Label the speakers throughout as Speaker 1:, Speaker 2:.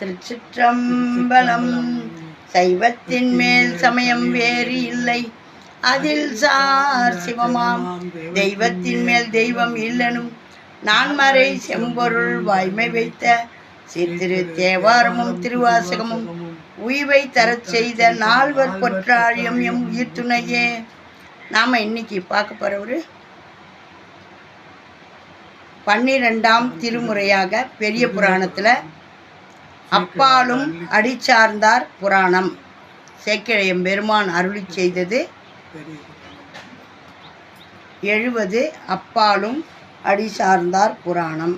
Speaker 1: திருச்சிற்றம்பலம். சைவத்தின் மேல் சமயம் வேறு இல்லை. அதில் சார் சிவமாம். தெய்வத்தின் மேல் தெய்வம் இல்லனும். நான்மறை செம்பொருள் வாய்மை வைத்த சித்திரு தேவாரமும் திருவாசகமும் உய்வை தரச் செய்த நால்வர் பொற்றாழியம் எம் உயிர் துணையே நாம இன்னைக்கு பார்க்க போறவர் பன்னிரெண்டாம் திருமுறையாக பெரிய புராணத்தில் அப்பாலும் அடிச்சார்ந்தார் புராணம். சேக்கிழையம் பெருமான் அருளி செய்தது. எழுவது அப்பாலும் அடி சார்ந்தார் புராணம்.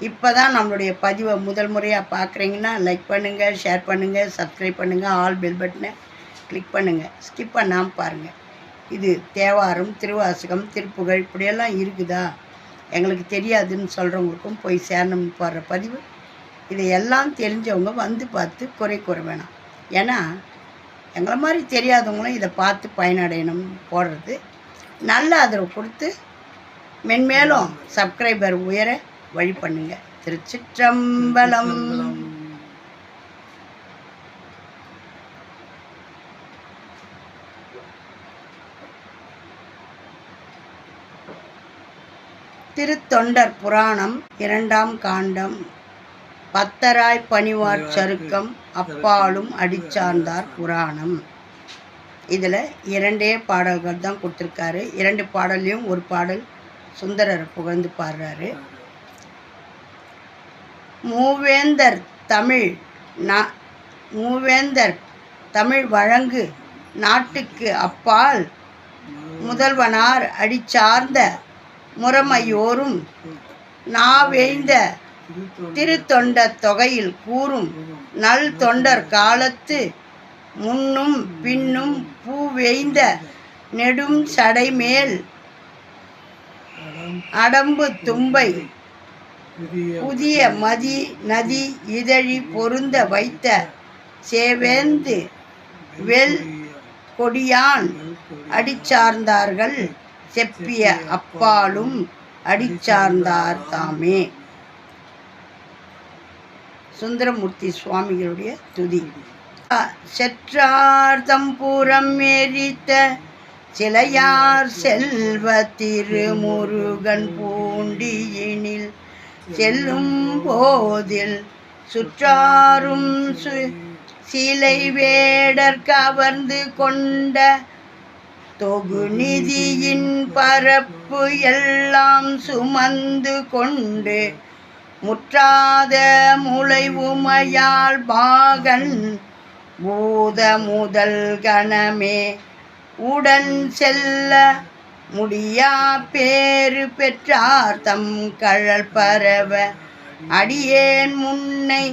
Speaker 1: இப்போ தான் நம்மளுடைய பதிவை முதல் முறையாக பார்க்குறீங்கன்னா லைக் பண்ணுங்கள் ஷேர் பண்ணுங்கள் சப்ஸ்கிரைப் பண்ணுங்கள் ஆல் பெல் பட்டனை கிளிக் பண்ணுங்கள் ஸ்கிப் பண்ணாமல் பாருங்கள் இது தேவாரம் திருவாசகம் திருப்புகழ் இப்படியெல்லாம் இருக்குதா? எங்களுக்கு தெரியாதுன்னு சொல்கிறவங்களுக்கும் போய் சேரணும் போடுற பதிவு. இதையெல்லாம் தெரிஞ்சவங்க வந்து பார்த்து குறை கூற வேணாம். ஏன்னா எங்களை மாதிரி தெரியாதவங்களும் இதை பார்த்து பயனடையணும் போடுறது. நல்ல ஆதரவு கொடுத்து மென்மேலும் சப்ஸ்கிரைபர் உயர வழி பண்ணுங்க. திருச்சிற்றம்பலம். திருத்தொண்டர் புராணம் இரண்டாம் காண்டம். பத்தராய் பணிவார் சருக்கம் அப்பாலும் அடிச்சார்ந்தார் புராணம். இதில் இரண்டே பாடல்கள் தான் கொடுத்துருக்காரு. இரண்டு பாடல்லையும் ஒரு பாடல் சுந்தரர் புகழ்ந்து பாடுறாரு. மூவேந்தர் தமிழ் நா மூவேந்தர் தமிழ் வழங்கு நாட்டுக்கு அப்பால் முதல்வனார் அடிச்சார்ந்த முறைமையோரும் நாவேய்ந்த திருத்தொண்ட தொகையில் கூறும் நல் தொண்டர் காலத்து முன்னும் பின்னும் பூவேய்ந்த நெடும் சடைமேல் அடம்பு தும்பை புதிய மதி நதி இதழி பொருந்த வைத்த சேவேந்து வெல் கொடியான் அடிச்சார்ந்தார்கள். செப்பிய அப்பாலும் அடிச்சார்ந்தார் தாமே. சுந்தரமூர்த்தி சுவாமிகளுடைய துதி. செற்றார்த்தம் புறம் எரித்த சிலையார் செல்வ திருமுருகன் பூண்டியினில் செல்லும் போதில் சுற்றாரும் சு சிலை வேடர் கவர்ந்து கொண்ட தொகுநிதியின் பரப்பு எல்லாம் சுமந்து கொண்டு முற்றாத முளை உமையால் பாகன் பூத முதல் கணமே உடன் செல்ல முடியா பேறு பெற்றார் தம் கழல் பரவ. அடியேன் முன்னை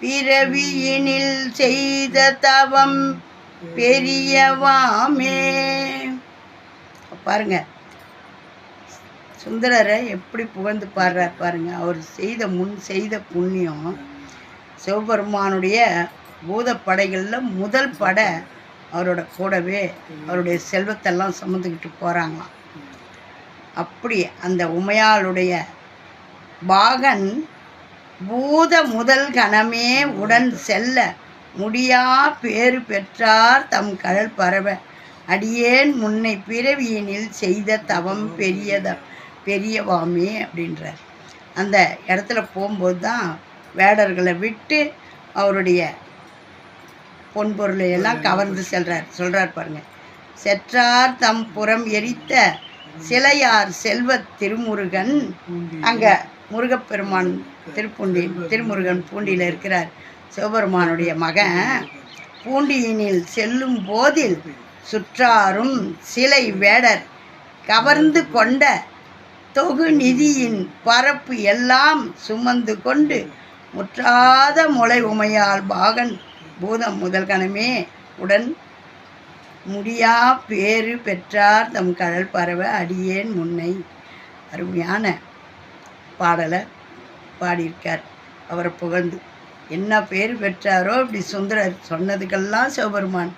Speaker 1: பிறவியினில் செய்த தவம் பெரியவாமே. பாருங்க சுந்தரரை எப்படி புகழ்ந்து பாடுறார் பாருங்க. அவர் செய்த முன் செய்த புண்ணியம் சிவபெருமானுடைய பூதப்படைகளில் முதல் படை அவரோட கூடவே அவருடைய செல்வத்தெல்லாம் சுமந்துக்கிட்டு போகிறாங்களாம் அப்படி அந்த உமையாளுடைய பாகன் பூத முதல் கணமே உடன் செல்ல முடியா பேறு பெற்றார் தம் கடல் பரவ. அடியேன் முன்னை பிறவியினில் செய்த தவம் பெரியத பெரியவாமே அப்படின்றார். அந்த இடத்துல போகும்போது தான் வேடர்களை விட்டு அவருடைய பொன்பொருளை எல்லாம் கவர்ந்து செல்றார். சொல்றார் பாருங்க. செற்றார் தம் புறம் எரித்த சிலையார் செல்வ திருமுருகன். அங்க முருகப்பெருமான் திருப்பூண்டி திருமுருகன் பூண்டியில் இருக்கிறார். சிவபெருமானுடைய மகன் பூண்டியினில் செல்லும் போதில் சுற்றாரும் சிலை வேடர் கவர்ந்து கொண்ட தொகு நிதியின் பரப்பு எல்லாம் சுமந்து கொண்டு முற்றாத முளை உமையால் பாகன் பூதம் முதல் கணமே உடன் முடியா பேறு பெற்றார் தம் கடல் பரவ அடியேன் முன்னை. அருமையான பாடலை பாடியிருக்கார். அவரை புகழ்ந்து என்ன பேர் பெற்றாரோ இப்படி சுந்தரர் சொன்னதுக்கெல்லாம் சிவபெருமான்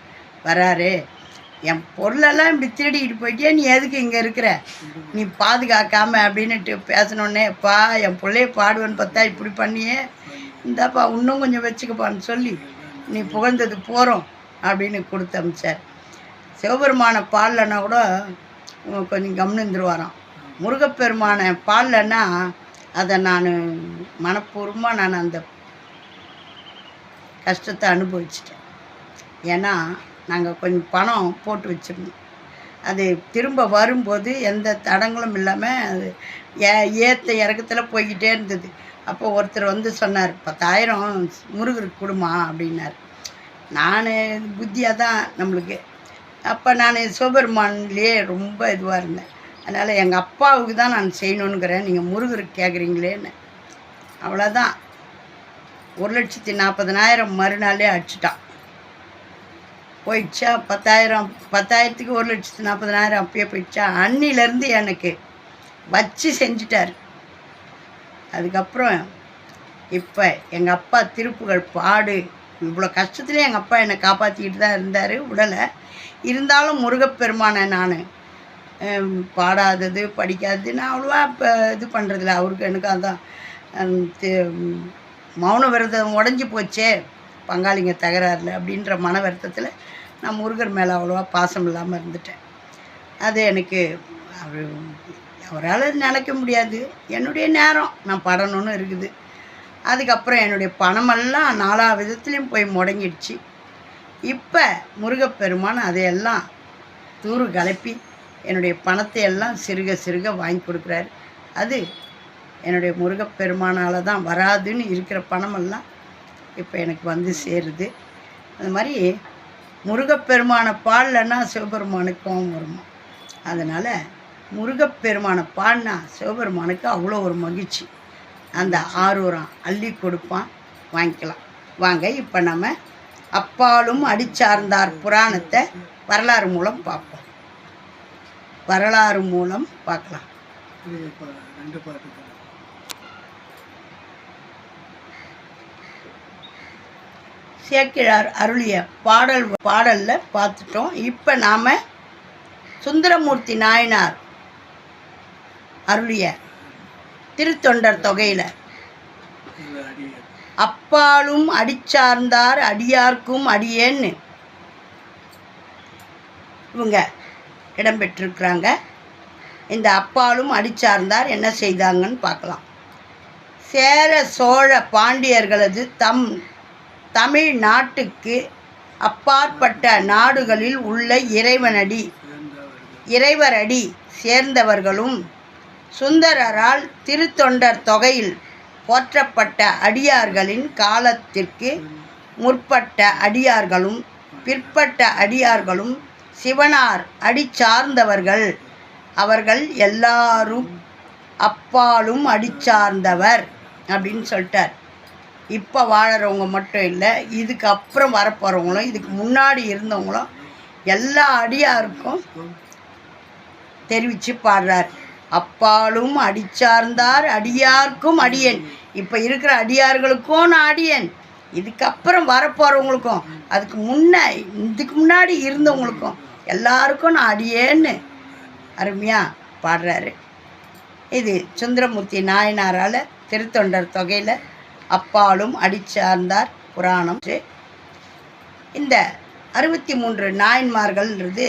Speaker 1: வராரு. என் பொருளெல்லாம் இப்படி திருடிக்கிட்டு போயிட்டே நீ எதுக்கு இங்கே இருக்கிற? நீ பாதுகாக்காம அப்படின்னுட்டு பேசினோடனே பா என் பிள்ளைய பாடுவேன்னு பார்த்தா இப்படி பண்ணியே. இந்தாப்பா இன்னும் கொஞ்சம் வச்சுக்கப்பான்னு சொல்லி நீ புகழ்ந்தது போகிறோம் அப்படின்னு கொடுத்து அமிச்சார். சிவபெருமானை பாடலன்னா கூட கொஞ்சம் கவனிந்துருவாராம் முருகப்பெருமானை பாடலன்னா அதை நான் மனப்பூர்வமாக நான் அந்த கஷ்டத்தை அனுபவிச்சிட்டேன். ஏன்னா நாங்கள் கொஞ்சம் பணம் போட்டு வச்சிருந்தோம். அது திரும்ப வரும்போது எந்த தடங்களும் இல்லாமல் அது ஏ ஏற்ற இறக்கத்தில் போய்கிட்டே இருந்தது. அப்போ ஒருத்தர் வந்து சொன்னார் பத்தாயிரம் முருகருக்கு கொடுமா அப்படின்னார். நான் புத்தியாக தான் நம்மளுக்கு. அப்போ நான் சிவபெருமான்லேயே ரொம்ப இதுவாக இருந்தேன். அதனால் எங்கள் அப்பாவுக்கு தான் நான் செய்யணுங்கிறேன் நீங்கள் முருகருக்கு கேட்குறீங்களேன்னு அவ்வளோதான் ஒரு லட்சத்தி நாற்பதனாயிரம் மறுநாளே அடிச்சிட்டான். போயிடுச்சா? பத்தாயிரம் பத்தாயிரத்துக்கு ஒரு லட்சத்தி நாற்பதனாயிரம் அப்பயே போயிடுச்சா? அன்னிலேருந்து எனக்கு வச்சு செஞ்சிட்டார். அதுக்கப்புறம் இப்போ எங்கள் அப்பா திருப்புகள் பாடு. இவ்வளோ கஷ்டத்துலேயே எங்கள் அப்பா என்னை காப்பாற்றிக்கிட்டு தான் இருந்தார். உடலை இருந்தாலும் முருகப்பெருமானை நான் பாடாதது படிக்காதது நான் அவ்வளோவா இப்போ இது பண்ணுறதில்ல அவருக்கு எனக்கு அதான் மௌன விரதம் உடஞ்சி போச்சே பங்காளிங்க தகராறில் அப்படின்ற மன வருத்தத்தில் நான் முருகர் மேலே அவ்வளோவா பாசம் இல்லாமல் இருந்துட்டேன். அது எனக்கு அவர் அவரால் நினைக்க முடியாது. என்னுடைய நேரம் நான் படணும்னு இருக்குது. அதுக்கப்புறம் என்னுடைய பணமெல்லாம் நாலா விதத்துலேயும் போய் முடங்கிடுச்சு. இப்போ முருகப்பெருமான் அதையெல்லாம் தூறு கலப்பி என்னுடைய பணத்தை எல்லாம் சிறுக சிறுக வாங்கி கொடுக்குறாரு. அது என்னுடைய முருகப்பெருமானால் தான் வராதுன்னு இருக்கிற பணமெல்லாம் இப்போ எனக்கு வந்து சேருது. அது மாதிரி முருகப்பெருமானை பாடலன்னா சிவபெருமானுக்கு கோபம் வருமா? அதனால் முருகப்பெருமானை பாடினா சிவபெருமானுக்கு அவ்வளோ ஒரு மகிழ்ச்சி. அந்த ஆரூரம் அள்ளி கொடுப்பான் வாங்கிக்கலாம். வாங்க இப்போ நம்ம அப்பாலும் அடிச்சார்ந்தார் புராணத்தை வரலாறு மூலம் பார்ப்போம். வரலாறு மூலம் பார்க்கலாம்.
Speaker 2: ரெண்டு பாட்டு
Speaker 1: சேக்கிழார் அருளிய பாடல் பாடலில் பார்த்துட்டோம் இப்போ நாம் சுந்தரமூர்த்தி நாயனார் அருளிய திருத்தொண்டர் தொகையில். அப்பாலும் அடிச்சார்ந்தார் அடியார்க்கும் அடியேன்னு இவங்க இடம்பெற்றிருக்கிறாங்க இந்த அப்பாலும் அடிச்சார்ந்தார் என்ன செய்தாங்கன்னு பார்க்கலாம். சேர சோழ பாண்டியர்களது தம் தமிழ் நாட்டுக்கு அப்பாற்பட்ட நாடுகளில் உள்ள இறைவனடி இறைவரடி சேர்ந்தவர்களும் சுந்தரரால் திருத்தொண்டர் தொகையில் போற்றப்பட்ட அடியார்களின் காலத்திற்கு முற்பட்ட அடியார்களும் பிற்பட்ட அடியார்களும் சிவனார் அடி சார்ந்தவர்கள். அவர்கள் எல்லாரும் அப்பாலும் அடிச்சார்ந்தவர் அப்படின்னு சொல்லிட்டார். இப்போ வாழறவங்க மட்டும் இல்லை இதுக்கு அப்புறம் வரப்போகிறவங்களும் இதுக்கு முன்னாடி இருந்தவங்களும் எல்லா அடியாருக்கும் தெரிவித்து பாடுறார். அப்பாலும் அடிச்சார்ந்தார் அடியாருக்கும் அடியேன். இப்போ இருக்கிற அடியார்களுக்கும் நான் அடியேன். இதுக்கப்புறம் வரப்போகிறவங்களுக்கும் அதுக்கு முன்ன இதுக்கு முன்னாடி இருந்தவங்களுக்கும் எல்லாருக்கும் நான் அடியேன்னு அருமையாக பாடுறாரு. இது சுந்தரமூர்த்தி நாயனாரால் திருத்தொண்டர் தொகையில் அப்பாலும் அடிச்சார்ந்தார் புராணம். இந்த அறுபத்தி மூன்று நாயன்மார்கள்ன்றது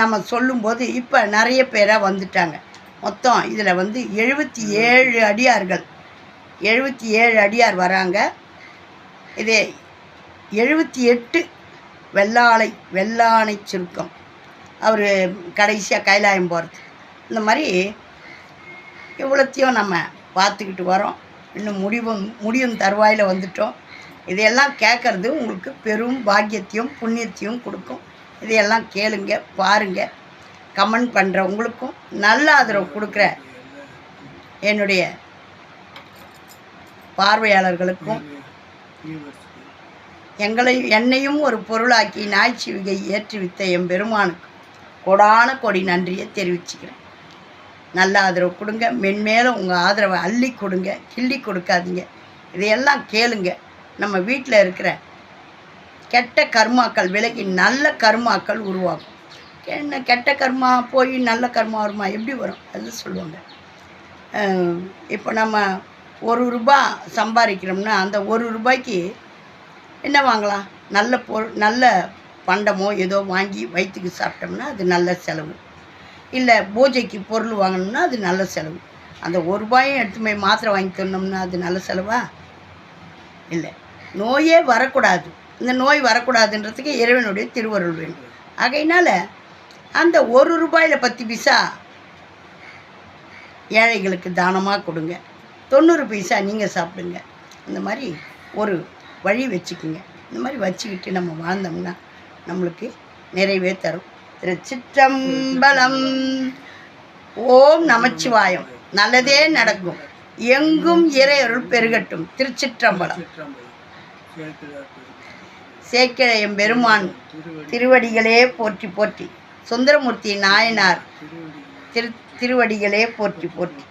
Speaker 1: நம்ம சொல்லும்போது இப்போ நிறைய பேராக வந்துட்டாங்க. மொத்தம் இதில் வந்து எழுபத்தி ஏழு அடியார்கள். எழுபத்தி ஏழு அடியார் வராங்க. இதே எழுபத்தி எட்டு வெள்ளாளை வெள்ளானை சுருக்கம். அவர் கடைசியாக கைலாயம் போகிறது இந்த மாதிரி இவ்வளோத்தையும் நம்ம பார்த்துக்கிட்டு வரோம். இன்னும் முடிவும் முடியும் தருவாயில் வந்துட்டோம். இதையெல்லாம் கேட்குறது உங்களுக்கு பெரும் பாக்கியத்தையும் புண்ணியத்தையும் கொடுக்கும். இதையெல்லாம் கேளுங்க பாருங்க கமெண்ட் பண்ணுற உங்களுக்கும் நல்ல ஆதரவு கொடுக்குற என்னுடைய பார்வையாளர்களுக்கும் எங்களை என்னையும் ஒரு பொருளாக்கி நாய்ச்சிவிகை ஏற்றுவித்த என் பெருமானுக்கு கொடான கொடி நன்றியை தெரிவிச்சுக்கிறேன். நல்ல ஆதரவு கொடுங்க. மென்மேலும் உங்கள் ஆதரவை அள்ளி கொடுங்க. கிள்ளி கொடுக்காதீங்க. இதையெல்லாம் கேளுங்க. நம்ம வீட்டில் இருக்கிற கெட்ட கர்மாக்கள் விலகி நல்ல கர்மாக்கள் உருவாகும். என்ன கெட்ட கர்மா போய் நல்ல கர்மா வருமா? எப்படி வரும்? அது சொல்லுவாங்க. இப்போ நம்ம ஒரு ரூபாய் சம்பாதிக்கிறோம்னா அந்த ஒரு ரூபாய்க்கு என்ன வாங்கலாம்? நல்ல பொருள் நல்ல பண்டமோ ஏதோ வாங்கி வயிற்றுக்கு சாப்பிட்டோம்னா அது நல்ல செலவு. இல்லை பூஜைக்கு பொருள் வாங்கணும்னா அது நல்ல செலவு. அந்த ஒரு ரூபாயும் எடுத்து போய் மாத்திரை வாங்கி தரணும்னா அது நல்ல செலவா? இல்லை. நோயே வரக்கூடாது. இந்த நோய் வரக்கூடாதுன்றதுக்கு இறைவனுடைய திருவருள் வேணும். ஆகையினால அந்த ஒரு ரூபாயில் பத்து பைசா ஏழைகளுக்கு தானமாக கொடுங்க. தொண்ணூறு பைசா நீங்கள் சாப்பிடுங்க. இந்த மாதிரி ஒரு வழி வச்சுக்குங்க. இந்த மாதிரி வச்சுக்கிட்டு நம்ம வாழ்ந்தோம்னா நம்மளுக்கு நிறைவே தரும். திருச்சிற்றம்பலம். ஓம் நமச்சிவாயம். நல்லதே நடக்கும். எங்கும் இறையருள் பெருகட்டும். திருச்சிற்றம்பலம். சேக்கிழையம் பெருமான் திருவடிகளே போற்றி போற்றி. சுந்தரமூர்த்தி நாயனார் திரு திருவடிகளே போற்றி போற்றி.